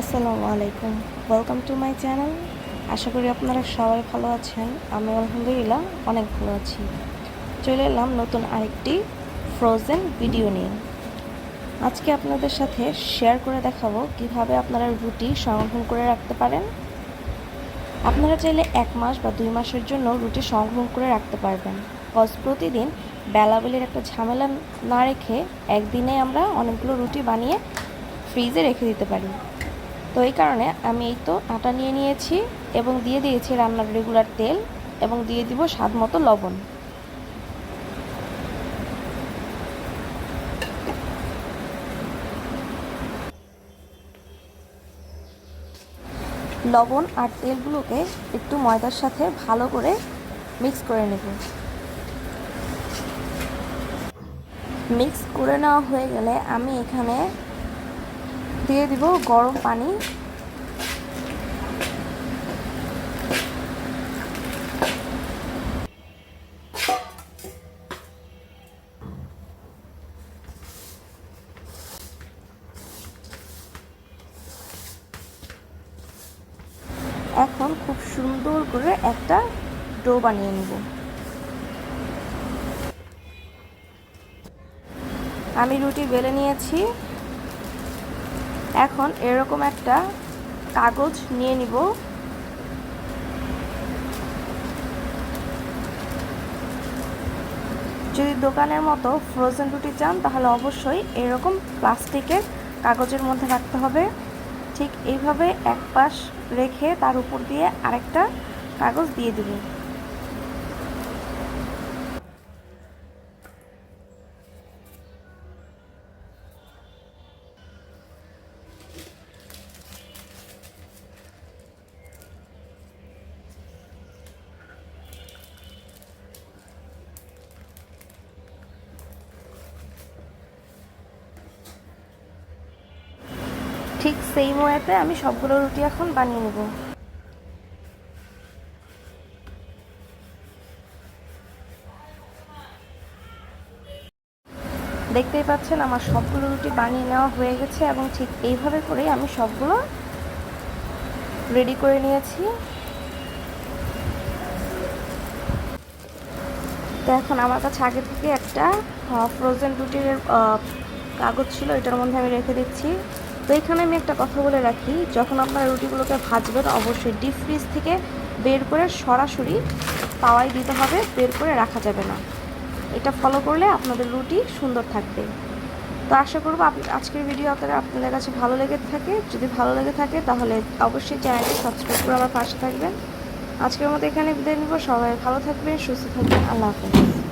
আসসালামু আলাইকুম। Welcome to my channel আশা করি আপনারা সবাই ভালো আছেন। আমি আলহামদুলিল্লাহ অনেক ভালো আছি। চলে এলাম নতুন আরেকটি ফ্রোজেন ভিডিও নিয়ে। আজকে আপনাদের সাথে শেয়ার করে দেখাবো কীভাবে আপনারা রুটি সংরক্ষণ করে রাখতে পারেন। আপনারা চাইলে এক মাস বা দুই মাসের জন্য রুটি সংরক্ষণ করে রাখতে পারবেন। কজ প্রতিদিন বেলাবেলির একটা ঝামেলা না রেখে একদিনে আমরা অনেকগুলো রুটি বানিয়ে ফ্রিজে রেখে দিতে পারি। তো এই কারণে আমি এই তো আটা নিয়ে নিয়েছি এবং দিয়ে দিয়েছি রান্নার রেগুলার তেল এবং দিয়ে দিব স্বাদ মতো লবণ। লবণ আর তেলগুলোকে একটু ময়দার সাথে ভালো করে মিক্স করে নেব। মিক্স করে নেওয়া হয়ে গেলে আমি এখানে দিয়ে দিব গরম পানি। এখন খুব সুন্দর করে একটা ডো বানিয়ে নেব। আমি রুটি বেলে নিয়েছি। এখন এরকম একটা কাগজ নিয়ে নিব। যদি দোকানের মতো ফ্রোজেন রুটি চান, তাহলে অবশ্যই এরকম প্লাস্টিকের কাগজের মধ্যে রাখতে হবে। ঠিক এইভাবে এক পাশ রেখে তার উপর দিয়ে আরেকটা কাগজ দিয়ে দিব। ঠিক সেই ওয়েতে আমি সবগুলো রুটি এখন বানিয়ে নেব। দেখতেই পাচ্ছেন, আমার সবগুলো রুটি বানিয়ে নেওয়া হয়ে গেছে এবং ঠিক এইভাবে করেই আমি সবগুলো রেডি করে নিয়েছি। তো এখন আমার কাছে আগে থেকে একটা ফ্রোজেন রুটির কাগজ ছিল, এটার মধ্যে আমি রেখে দিচ্ছি। তো এখানে আমি একটা কথা বলে রাখি, যখন আপনারা রুটিগুলোকে ভাজবেন, অবশ্যই ডিপ ফ্রিজ থেকে বের করে সরাসরি পাওয়াই দিতে হবে, বের করে রাখা যাবে না। এটা ফলো করলে আপনাদের রুটি সুন্দর থাকবে। তো আশা করব আজকের ভিডিও আপনারা আপনাদের কাছে ভালো লেগে থাকে। যদি ভালো লেগে থাকে, তাহলে অবশ্যই চ্যানেলটি সাবস্ক্রাইব করে আমার পাশে থাকবেন। আজকের মতো এখানে বিদায় নিব। সবাই ভালো থাকবেন, সুস্থ থাকবেন। আল্লাহ হাফেজ।